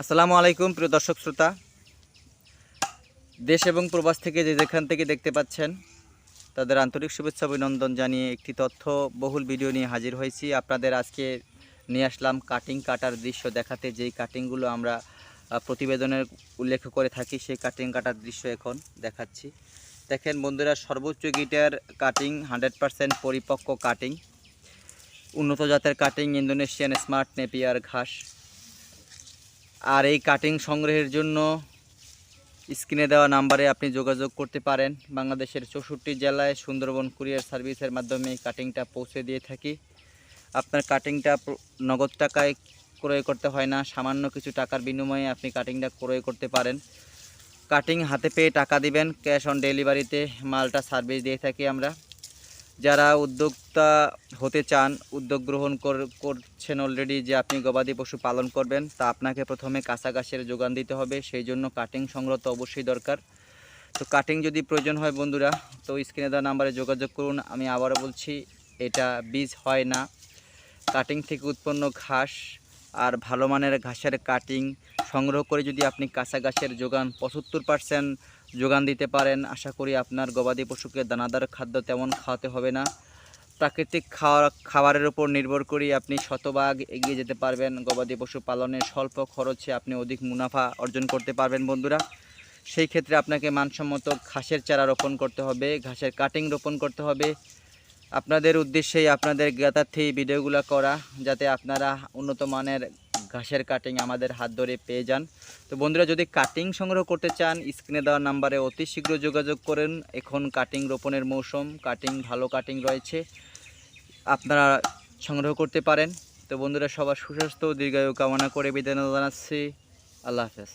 আসসালামু আলাইকুম, প্রিয় দর্শক শ্রোতা। দেশ এবং প্রবাস থেকে যে যেখান থেকে দেখতে পাচ্ছেন, তাদের আন্তরিক শুভেচ্ছা, অভিনন্দন জানিয়ে একটি তথ্য বহুল ভিডিও নিয়ে হাজির হয়েছি। আপনাদের আজকে নিয়ে আসলাম কাটিং কাটার দৃশ্য দেখাতে। যেই কাটিংগুলো আমরা প্রতিবেদনের উল্লেখ করে থাকি, সেই কাটিং কাটার দৃশ্য এখন দেখাচ্ছি। দেখেন বন্ধুরা, সর্বোচ্চ গিটার কাটিং হান্ড্রেড পারসেন্ট পরিপক্ক কাটিং উন্নত জাতের কাটিং ইন্দোনেশিয়ান স্মার্ট নেপিয়ার ঘাস। আর এই কাটিং সংগ্রহের জন্য স্ক্রিনে দেওয়া নাম্বারে আপনি যোগাযোগ করতে পারেন। বাংলাদেশের চৌষট্টি জেলায় সুন্দরবন কুরিয়ার সার্ভিসের মাধ্যমে এই কাটিংটা পৌঁছে দিয়ে থাকি। আপনার কাটিংটা নগদ টাকায় ক্রয় করতে হয় না, সামান্য কিছু টাকার বিনিময়ে আপনি কাটিংটা ক্রয় করতে পারেন। কাটিং হাতে পেয়ে টাকা দিবেন ক্যাশ অন ডেলিভারিতে মালটা সার্ভিস দিয়ে থাকি আমরা। যারা উদ্যোক্তা হতে চান, উদ্যোগ গ্রহণ কর- করছেন অলরেডি যে আপনি গবাদি পশু পালন করবেন, তা আপনাকে প্রথমে কাঁচা ঘাসের যোগান দিতে হবে। সেই জন্য কাটিং সংগ্রহ তো অবশ্যই দরকার। তো কাটিং যদি প্রয়োজন হয় বন্ধুরা, তো স্ক্রিনে দেওয়া নাম্বারে যোগাযোগ করুন। আমি আবারও বলছি, এটা বীজ হয় না। কাটিং থেকে উৎপন্ন ঘাস আর ভালো মানের ঘাসের কাটিং সংগ্রহ করে যদি আপনি কাঁচা ঘাসের যোগান পঁচাত্তর পার্সেন্ট যোগান দিতে পারেন, আশা করি আপনার গবাদি পশুকে দানাদার খাদ্য তেমন খাওয়াতে হবে না। প্রাকৃতিক খাওয়া, খাবারের উপর নির্ভর করে আপনি শতভাগ এগিয়ে যেতে পারবেন। গবাদি পশু পালনে স্বল্প খরচে আপনি অধিক মুনাফা অর্জন করতে পারবেন বন্ধুরা। সেই ক্ষেত্রে আপনাকে মানসম্মত ঘাসের চারা রোপণ করতে হবে, ঘাসের কাটিং রোপণ করতে হবে। আপনাদের উদ্দেশ্যেই আপনাদের জ্ঞাতার্থে ভিডিওগুলো করা, যাতে আপনারা উন্নত মানের ঘাসের কাটিং আমাদের হাত ধরে পেয়ে যান। তো বন্ধুরা, যদি কাটিং সংগ্রহ করতে চান, স্ক্রিনে দেওয়া নাম্বারে অতি শীঘ্র যোগাযোগ করেন। এখন কাটিং রোপণের মৌসুম কাটিং ভালো কাটিং রয়েছে। আপনারা সংগ্রহ করতে পারেন। তো বন্ধুরা, সবার সুস্বাস্থ্য, দীর্ঘায়ু কামনা করে বিদায় জানাচ্ছি। আল্লাহ হাফেজ।